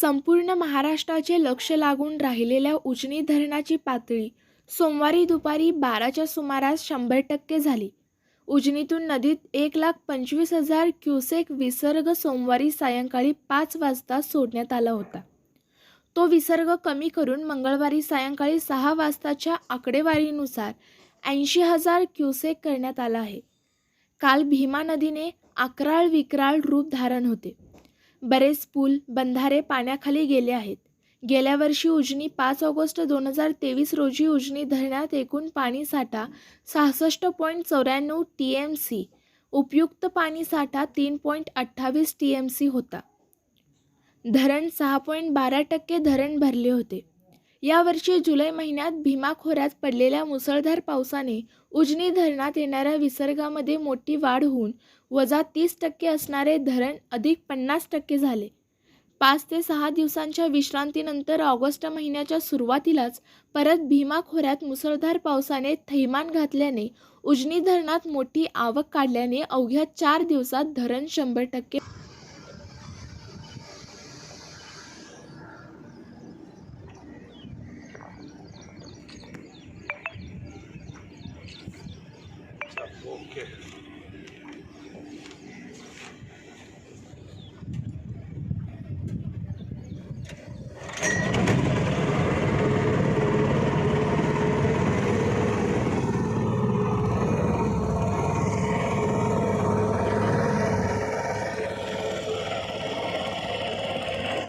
संपूर्ण महाराष्ट्राचे लक्ष लागून राहिलेल्या उजनी धरणाची पातळी सोमवारी दुपारी बाराच्या सुमारास शंभर टक्के झाली. उजनीतून नदीत एक लाख पंचवीस हजार क्युसेक विसर्ग सोमवारी सायंकाळी पाच वाजता सोडण्यात आला होता. तो विसर्ग कमी करून मंगळवारी सायंकाळी सहा वाजताच्या आकडेवारीनुसार ऐंशी हजार क्युसेक करण्यात आला आहे. काल भीमा नदीने अकराळ विक्राळ रूप धारण होते. बरेच पूल बंधारे पाण्याखाली गेले आहेत. गेल्या वर्षी उजनी पाच ऑगस्ट दोन हजार तेवीस रोजी उजनी धरणात एकूण पाणीसाठा सहासष्ट पॉईंट चौऱ्याण्णव टी एम सी उपयुक्त पाणीसाठा तीन पॉईंट अठ्ठावीस टी एम सी होता. धरण सहा पॉईंट बारा टक्के धरण भरले होते. यावर्षी जुलै महिन्यात भीमा खोऱ्यात पडलेल्या मुसळधार पावसाने उजनी धरणात येणाऱ्या विसर्गामध्ये मोठी वाढ होऊन वजा तीस टक्के असणारे धरण अधिक पन्नास टक्के झाले. पाच ते सहा दिवसांच्या विश्रांतीनंतर ऑगस्ट महिन्याच्या सुरुवातीलाच परत भीमा खोऱ्यात मुसळधार पावसाने थैमान घातल्याने उजनी धरणात मोठी आवक काढल्याने अवघ्या चार दिवसात धरण शंभर टक्के care.